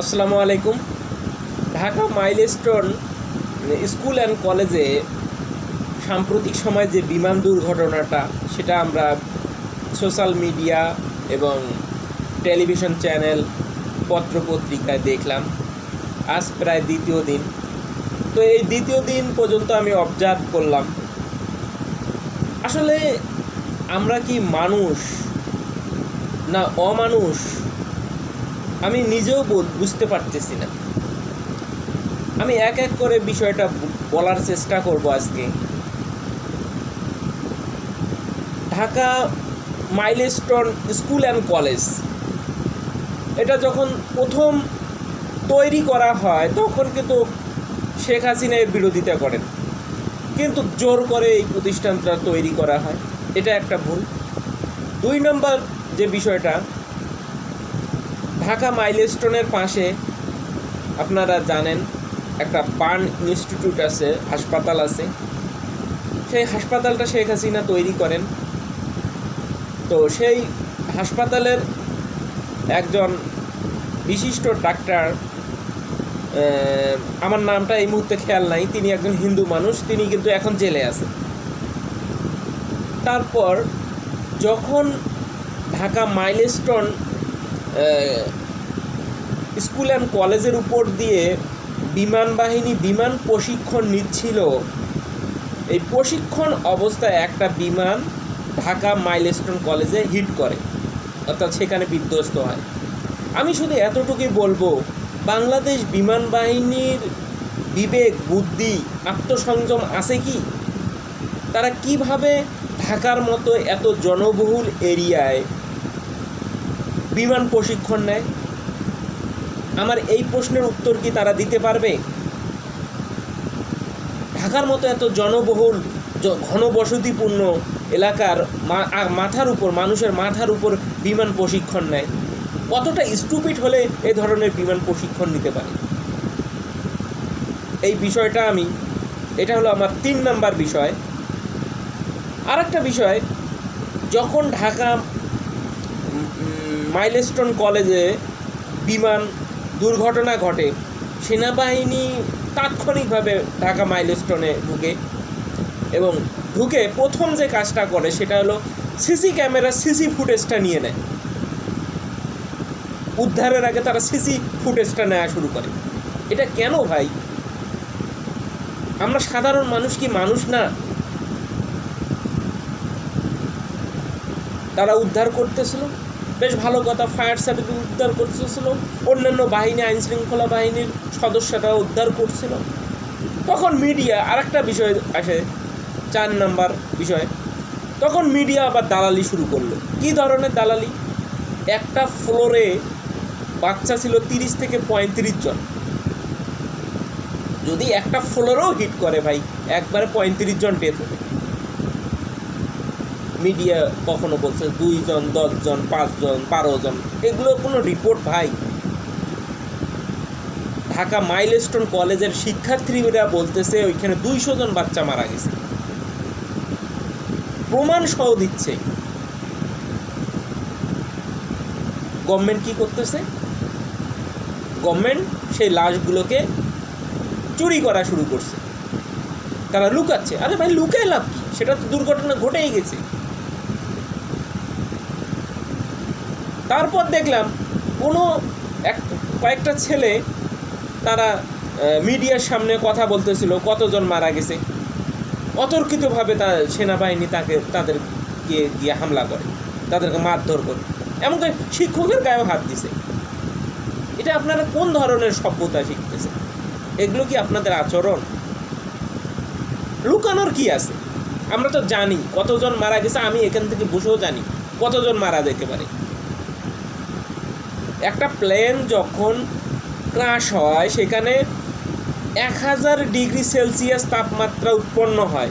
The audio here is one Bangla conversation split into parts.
আসসালামু আলাইকুম। ঢাকা মাইলস্টোন স্কুল অ্যান্ড কলেজে সাম্প্রতিক সময়ে যে বিমান দুর্ঘটনাটা, সেটা আমরা সোশ্যাল মিডিয়া এবং টেলিভিশন চ্যানেল পত্রপত্রিকায় দেখলাম। আজ প্রায় দ্বিতীয় দিন। তো এই দ্বিতীয় দিন পর্যন্ত আমি অবজার্ভ করলাম। আসলে আমরা কি মানুষ না অমানুষ? আমি নিজেও বুঝতে পারতেছি না। আমি এক এক করে বিষয়টা বলার চেষ্টা করব আজকে। Dhaka milestone school and college. এটা যখন প্রথম তৈরি করা হয়, তখন কিন্তু শেখ হাসিনা এর বিরোধিতা করেন। কিন্তু জোর করে এই প্রতিষ্ঠানটা তৈরি করা হয়। এটা একটা ভুল। দুই নম্বর যে বিষয়টা ঢাকা মাইলস্টোনের পাশে আপনারা জানেন, একটা পান ইনস্টিটিউট আছে, হাসপাতাল আছে। সেই হাসপাতালটা শেখ হাসিনা তৈরি করেন। তো সেই হাসপাতালের একজন বিশিষ্ট ডাক্তার আমার নামটা এই মুহূর্তে খেয়াল নাই, তিনি একজন হিন্দু মানুষ, তিনি কিন্তু এখন জেলে আছেন তারপর যখন ঢাকা মাইলস্টোন স্কুল অ্যান্ড কলেজের উপর দিয়ে বিমান বাহিনী বিমান প্রশিক্ষণ নিচ্ছিল। এই প্রশিক্ষণ অবস্থায় একটা বিমান ঢাকা মাইলস্টোন কলেজে হিট করে, অর্থাৎ সেখানে বিধ্বস্ত হয়। আমি শুধু এতটুকুই বলব, বাংলাদেশ বিমান বাহিনীর বিবেক, বুদ্ধি, আত্মসংযম আছে কি? তারা কীভাবে ঢাকার মতো এত জনবহুল এরিয়ায় বিমান প্রশিক্ষণ নেয়। আমার এই প্রশ্নের উত্তর কি তারা দিতে পারবে? ঢাকার মতো এত জনবহুল ঘনবসতিপূর্ণ এলাকার মাথার উপর, মানুষের মাথার উপর বিমান প্রশিক্ষণ নেয়। কতটা স্টুপিড হলে এ ধরনের বিমান প্রশিক্ষণ নিতে পারে? এই বিষয়টা আমি, এটা হলো আমার তিন নাম্বার বিষয়। আর একটা বিষয়, যখন ঢাকা মাইলস্টোন কলেজে বিমান দুর্ঘটনা ঘটে। সেনাবাহিনী তাৎক্ষণিকভাবে ঢাকা মাইলস্টোনে ঢুকে এবং ঢুকে প্রথম যে কাজটা করে সেটা হলো সিসি ক্যামেরা, সিসি ফুটেজটা নিয়ে নেয়। উদ্ধারের আগে তারা সিসি ফুটেজটা নেওয়া শুরু করে। এটা কেন ভাই? আমরা সাধারণ মানুষ কি মানুষ না? তারা উদ্ধার করতেছিল? বেশ ভালো কথা ফায়ার সার্ভিস উদ্ধার করতেছিল। অন্যান্য বাহিনী আইন শৃঙ্খলা বাহিনীর সদস্যরা উদ্ধার করছিল। তখন মিডিয়া আরেকটা বিষয় আসে, চার নাম্বার বিষয়। তখন মিডিয়া আবার দালালি শুরু করল। কী ধরনের দালালি? একটা ফ্লোরে বাচ্চা ছিল তিরিশ থেকে পঁয়ত্রিশ জন। যদি একটা ফ্লোরেও হিট করে ভাই, একবারে পঁয়ত্রিশ জন ডেথ হবে। মিডিয়া কখনো বলছে দুইজন, দশজন, পাঁচজন বারো জন এগুলো কোনো রিপোর্ট ভাই। ঢাকা মাইলস্টোন কলেজের শিক্ষার্থীরা বলতেছে ওইখানে দুইশো জন বাচ্চা মারা গেছে। প্রমাণ সহ দিচ্ছে। গভর্নমেন্ট কি করতেছে? গভর্নমেন্ট সেই লাশগুলোকে চুরি করা শুরু করছে। তারা লুকাচ্ছে। আরে ভাই, লুকায় লাভ কি? সেটা তো দুর্ঘটনা ঘটেই গেছে। তারপর দেখলাম কোনো এক, কয়েকটা ছেলে তারা মিডিয়ার সামনে কথা বলতেছিল, কতজন মারা গেছে। অতর্কিতভাবে তা সেনাবাহিনী তাকে, তাদেরকে গিয়ে হামলা করে, তাদেরকে মারধর করে। এমনকি শিক্ষকের গায়েও হাত দিছে। এটা আপনারা কোন ধরনের সভ্যতা শিখতেছে এগুলো কি আপনাদের আচরণ? লুকানোর কি আছে? আমরা তো জানি, কতজন মারা গেছে, আমি এখান থেকে বসেও জানি, কতজন মারা যেতে পারে। একটা প্লেন যখন ক্রাশ হয়, সেখানে এক হাজার ডিগ্রি সেলসিয়াস তাপমাত্রা উৎপন্ন হয়।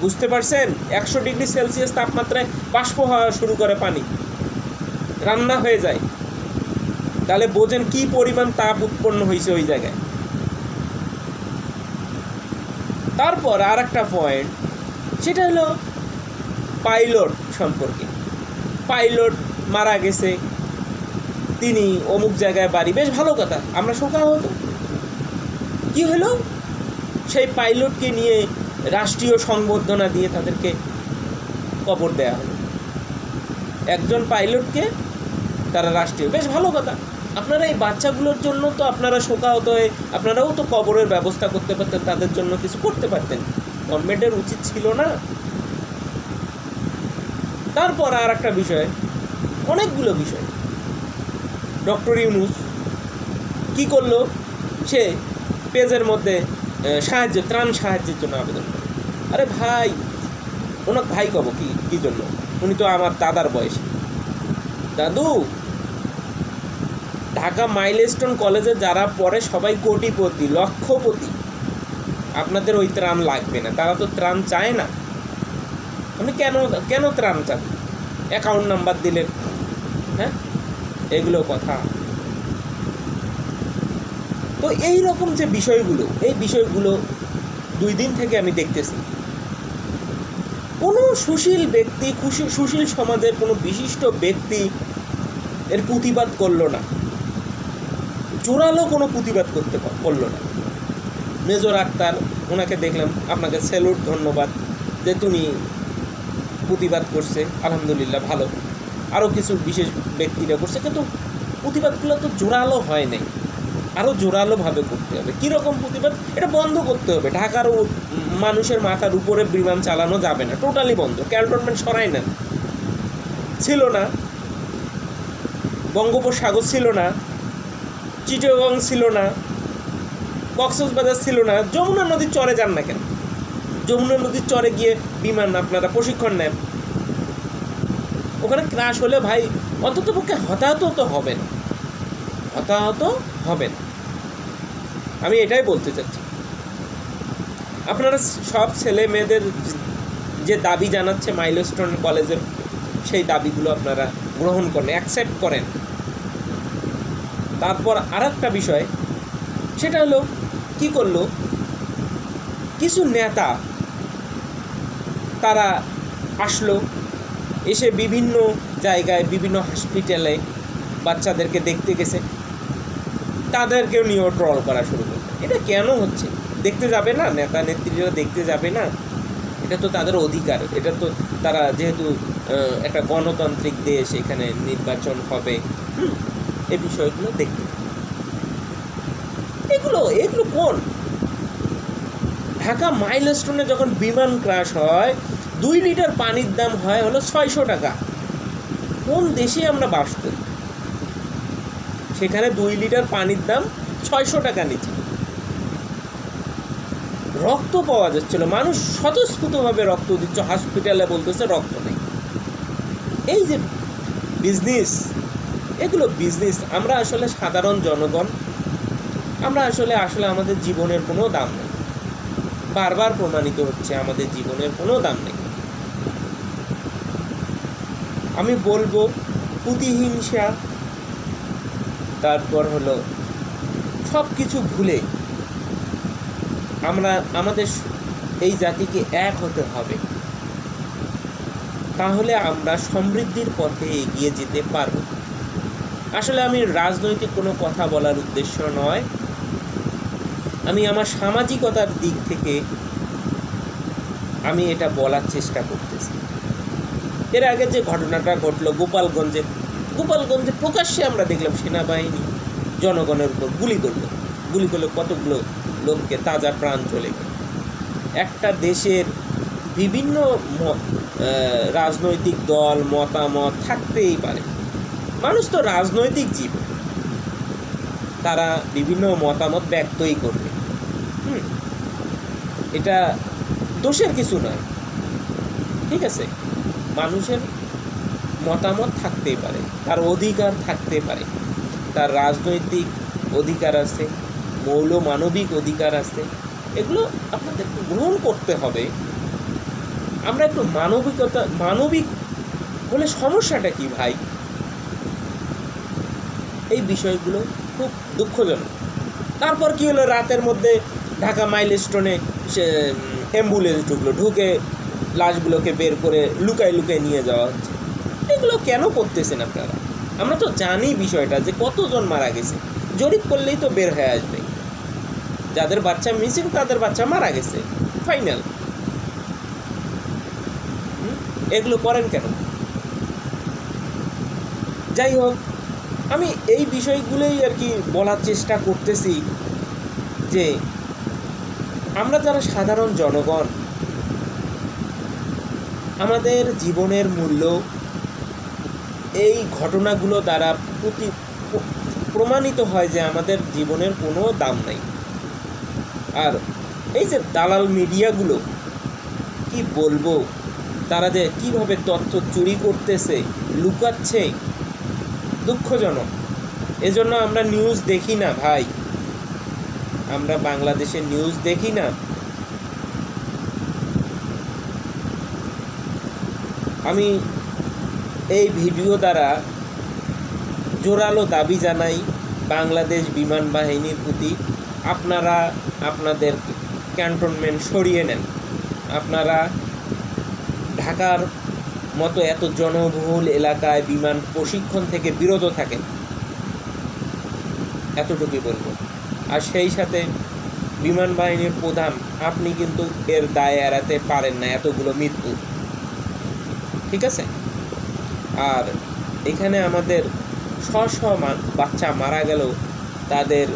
বুঝতে পারছেন? একশো ডিগ্রি সেলসিয়াস তাপমাত্রায় বাষ্প হওয়া শুরু করে পানি। রান্না হয়ে যায়। তাহলে বোঝেন কি পরিমাণ তাপ উৎপন্ন হয়েছে ওই জায়গায়। তারপর আর একটা পয়েন্ট সেটা হলো পাইলট সম্পর্কে। পাইলট মারা গেছে। তিনি অমুক জায়গায় বাড়ি। বেশ ভালো কথা, আমরা শোকা হতো কি হলো? সেই পাইলটকে নিয়ে রাষ্ট্রীয় সংবর্ধনা দিয়ে তাদেরকে কবর দেয়া হলো। একজন পাইলটকে তারা রাষ্ট্রীয়। বেশ ভালো কথা, আপনারা এই বাচ্চাগুলোর জন্য তো আপনারা শোকাহত হয়ে, আপনারাও তো কবরের ব্যবস্থা করতে পারতেন, তাদের জন্য কিছু করতে পারতেন। গভর্নমেন্টের উচিত ছিল না। তারপর আর একটা বিষয়, অনেকগুলো বিষয়। ডক্টর ইউনুস কি করল? সে পেজের মধ্যে সাহায্য, ত্রাণ সাহায্যের জন্য আবেদন করে আরে ভাই, ওনার ভাই কব, কি, কী জন্য? উনি তো আমার দাদার বয়সী। দাদু, ঢাকা মাইলস্টোন কলেজে যারা পড়ে সবাই কোটিপতি, লক্ষপতি। আপনাদের ওই ত্রাণ লাগবে না, তারা তো ত্রাণ চায় না। আপনি কেন কেন ত্রাণ চান অ্যাকাউন্ট নাম্বার দিলেন হ্যাঁ? এগুলো কথা। তো এই রকম যে বিষয়গুলো, এই বিষয়গুলো দুই দিন থেকে আমি দেখতেছি। কোনো সুশীল ব্যক্তি, খুশি সুশীল সমাজের কোনো বিশিষ্ট ব্যক্তি এর প্রতিবাদ করল না। জোরালো কোনো প্রতিবাদ করতে করল না। মেজর আক্তার, ওনাকে দেখলাম, আপনাকে স্যালুট ধন্যবাদ যে তুমি প্রতিবাদ করছে। আলহামদুলিল্লাহ, ভালো। আরও কিছু বিশেষ ব্যক্তিরা করছে, কিন্তু প্রতিবাদগুলো তো জোরালো হয় নাই। আরও জোরালোভাবে করতে হবে। কীরকম প্রতিবাদ? এটা বন্ধ করতে হবে। ঢাকার মানুষের মাথার উপরে বিমান চালানো যাবে না। টোটালি বন্ধ। ক্যান্টনমেন্ট সরাই নেন। ছিল না। বঙ্গোপসাগর ছিল না। চিটাগং ছিল না। কক্সবাজার ছিল না। যমুনা নদীর চরে যান না কেন? যমুনা নদীর চরে গিয়ে বিমান আপনারা প্রশিক্ষণ নেন। ওখানে ক্রাশ হলে ভাই অন্তত পক্ষে হতাহত তো হবে না হতাহত হবে না আমি এটাই বলতে চাচ্ছি। আপনারা সব ছেলে মেয়েদের যে দাবি জানাচ্ছে মাইলস্টোন কলেজের, সেই দাবিগুলো আপনারা গ্রহণ করেন অ্যাকসেপ্ট করেন। তারপর আর একটা বিষয়, সেটা হলো, কি করল? কিছু নেতা, তারা আসলো এসে বিভিন্ন জায়গায়, বিভিন্ন হসপিটালে বাচ্চাদেরকে দেখতে গেছে। তাদেরকেও নিয়েও ট্রল করা শুরু করল। এটা কেন হচ্ছে? দেখতে যাবে না? নেতা নেত্রীরা দেখতে যাবে না? এটা তো তাদের অধিকার। এটা তো তারা যেহেতু একটা গণতান্ত্রিক দেশ, এখানে নির্বাচন হবে এই বিষয়গুলো দেখতে এগুলো এগুলো কোন? ঢাকা মাইলস্টোনে যখন বিমান ক্রাশ হয় দুই লিটার পানির দাম হয় হলো ছয়শো টাকা। কোন দেশে আমরা বাস করি? সেখানে দুই লিটার পানির দাম ছয়শো টাকা নিচ্ছে রক্ত পাওয়া যাচ্ছিল। মানুষ স্বতঃস্ফূর্তভাবে রক্ত দিচ্ছে। হসপিটালে বলতেছে রক্ত নেই। এই যে বিজনেস এগুলো বিজনেস আমরা আসলে সাধারণ জনগণ, আমরা আসলে আসলে আমাদের জীবনের কোনো দাম নেই। বারবার প্রমাণিত হচ্ছে আমাদের জীবনের কোনো দাম নেই। আমি বলব প্রতিহিংসা তারপর হলো সব কিছু ভুলে আমরা, আমাদের এই জাতিকে এক হতে হবে। তাহলে আমরা সমৃদ্ধির পথে এগিয়ে যেতে পারব। আসলে আমি রাজনৈতিক কোনো কথা বলার উদ্দেশ্য নয়। আমি আমার সামাজিকতার দিক থেকে আমি এটা বলার চেষ্টা করতেছি। এর আগে যে ঘটনাটা ঘটলো গোপালগঞ্জে গোপালগঞ্জে প্রকাশ্যে আমরা দেখলাম সেনাবাহিনী জনগণের উপর গুলি করল। গুলি করলে কতগুলো লোককে তাজা প্রাণ চলে গেল। একটা দেশের বিভিন্ন রাজনৈতিক দল, মতামত থাকতেই পারে। মানুষ তো রাজনৈতিক জীব। তারা বিভিন্ন মতামত ব্যক্তই করবে। হুম, এটা দোষের কিছু নয়। ঠিক আছে? মানুষের মতামত থাকতেই পারে, তার অধিকার থাকতে পারে, তার রাজনৈতিক অধিকার আছে, মৌল মানবিক অধিকার আছে, এগুলো আপনাদেরকে গ্রহণ করতে হবে। আমরা একটু মানবিকতা, মানবিক হলে সমস্যাটা কি ভাই? এই বিষয়গুলো খুব দুঃখজনক। তারপর কি হলো? রাতের মধ্যে ঢাকা মাইল স্টোনে সে অ্যাম্বুলেন্স ঢুকলো, ঢুকে লাশগুলোকে বের করে লুকায় লুকায় নিয়ে যাওয়া হচ্ছে। এগুলো কেন করতেছেন আপনারা? আমরা তো জানি বিষয়টা যে কতজন মারা গেছে। জরিপ করলেই তো বের হয়ে আসবে। যাদের বাচ্চা মিসিং, তাদের বাচ্চা মারা গেছে। ফাইনাল। এগুলো করেন কেন? যাই হোক, আমি এই বিষয়গুলোই আর কি বলার চেষ্টা করতেছি যে আমরা যারা সাধারণ জনগণ আমাদের জীবনের মূল্য এই ঘটনাগুলো দ্বারা প্রতি প্রমাণিত হয় যে আমাদের জীবনের কোনো দাম নাই। আর এই যে দালাল মিডিয়াগুলো কি বলব? তারা যে কীভাবে তথ্য চুরি করতেছে, লুকাচ্ছে, দুঃখজনক। এজন্য আমরা নিউজ দেখি না ভাই। আমরা বাংলাদেশের নিউজ দেখি না। আমি এই ভিডিও দ্বারা জোরালো দাবি জানাই বাংলাদেশ বিমান বাহিনীর প্রতি। আপনারা আপনাদের ক্যান্টনমেন্ট সরিয়ে নেন। আপনারা ঢাকার মতো এত জনবহুল এলাকায় বিমান প্রশিক্ষণ থেকে বিরত থাকেন। এতটুকুই বলব। আর সেই সাথে বিমান বাহিনীর প্রধান, আপনি কিন্তু এর দায় এড়াতে পারেন না এতগুলো মৃত্যু। ঠিক আছে? আর এখানে আমাদের শ শ বাচ্চা মারা গেল তাদের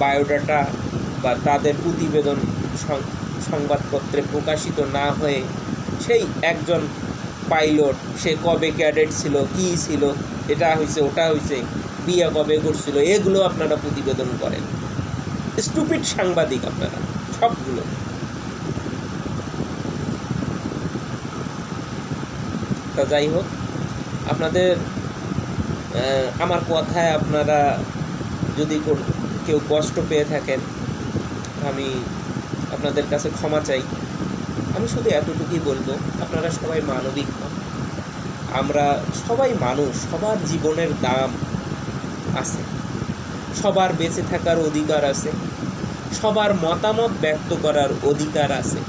বায়োডাটা বা তাদের প্রতিবেদন সংবাদপত্রে প্রকাশিত না হয়ে সেই একজন পাইলট, সে কবে ক্যাডেট ছিল, কী ছিল, এটা হয়েছে ওটা হয়েছে বিয়ে কবে করছিল, এগুলো আপনারা প্রতিবেদন করেন। স্টুপিড সাংবাদিক আপনারা, সবগুলো। তা যাই হোক, আপনাদের আমার কথায় আপনারা যদি কেউ কষ্ট পেয়ে থাকেন, আমি আপনাদের কাছে ক্ষমা চাই। আমি শুধু এতটুকুই বলব, আপনারা সবাই মানবিক হন। আমরা সবাই মানুষ, সবার জীবনের দাম আছে। সবার বেঁচে থাকার অধিকার আছে। সবার মতামত ব্যক্ত করার অধিকার আছে।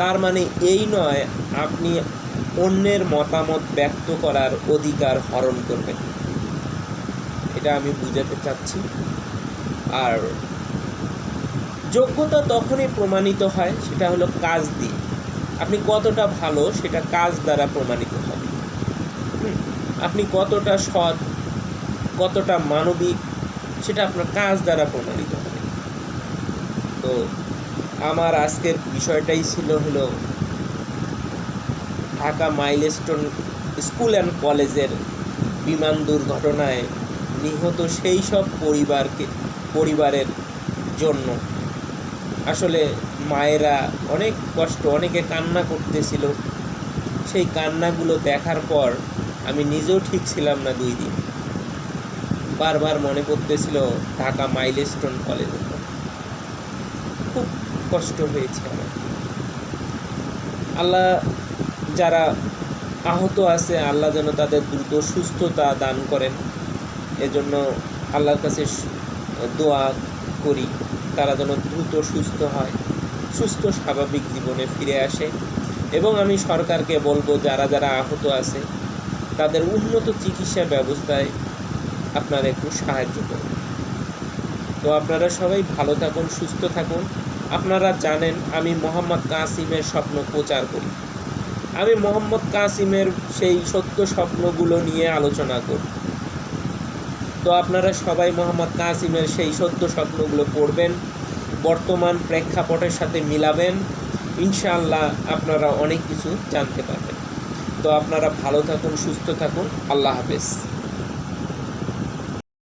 তার মানে এই নয়, আপনি অন্যের মতামত ব্যক্ত করার অধিকার হরণ করবেন এটা আমি বুঝাতে চাচ্ছি। আর যোগ্যতা তখনই প্রমাণিত হয়, সেটা হলো কাজ দিয়ে। আপনি কতটা ভালো, সেটা কাজ দ্বারা প্রমাণিত হবে। আপনি কতটা সৎ, কতটা মানবিক, সেটা আপনার কাজ দ্বারা প্রমাণিত হবে। তো আমার আজকের বিষয়টাই ছিল হলো ঢাকা মাইলস্টোন স্কুল অ্যান্ড কলেজের বিমান দুর্ঘটনায় নিহত সেই সব পরিবারকে, পরিবারের জন্য। আসলে মায়েরা অনেক কষ্ট, অনেকে কান্না করতেছিল। সেই কান্নাগুলো দেখার পর আমি নিজেও ঠিক ছিলাম না দুই দিন। বারবার মনে পড়তেছিল ঢাকা মাইলস্টোন কলেজের কথা। খুব কষ্ট হয়েছে আমার। আল্লাহ যারা আহত আছে, আল্লাহ যেন তাদের দ্রুত সুস্থতা দান করেন। এজন্য আল্লাহর কাছে দোয়া করি, তারা যেন দ্রুত সুস্থ হয়, সুস্থ স্বাভাবিক জীবনে ফিরে আসে। এবং আমি সরকারকে বলব, যারা যারা আহত আছে, তাদের উন্নত চিকিৎসা ব্যবস্থায় আপনারা একটু সাহায্য করুন। তো আপনারা সবাই ভালো থাকুন, সুস্থ থাকুন। আপনারা জানেন, আমি মোহাম্মদ কাসিমের স্বপ্ন প্রচার করি। আমি মোহাম্মদ কাসিমের সেই সত্য স্বপ্নগুলো নিয়ে আলোচনা করি। তো আপনারা সবাই মোহাম্মদ কাসিমের সেই সত্য স্বপ্নগুলো পড়বেন, বর্তমান প্রেক্ষাপটের সাথে মিলাবেন, ইনশাআল্লাহ আপনারা অনেক কিছু জানতে পারবেন। তো আপনারা ভালো থাকুন, সুস্থ থাকুন, আল্লাহ হাফেজ।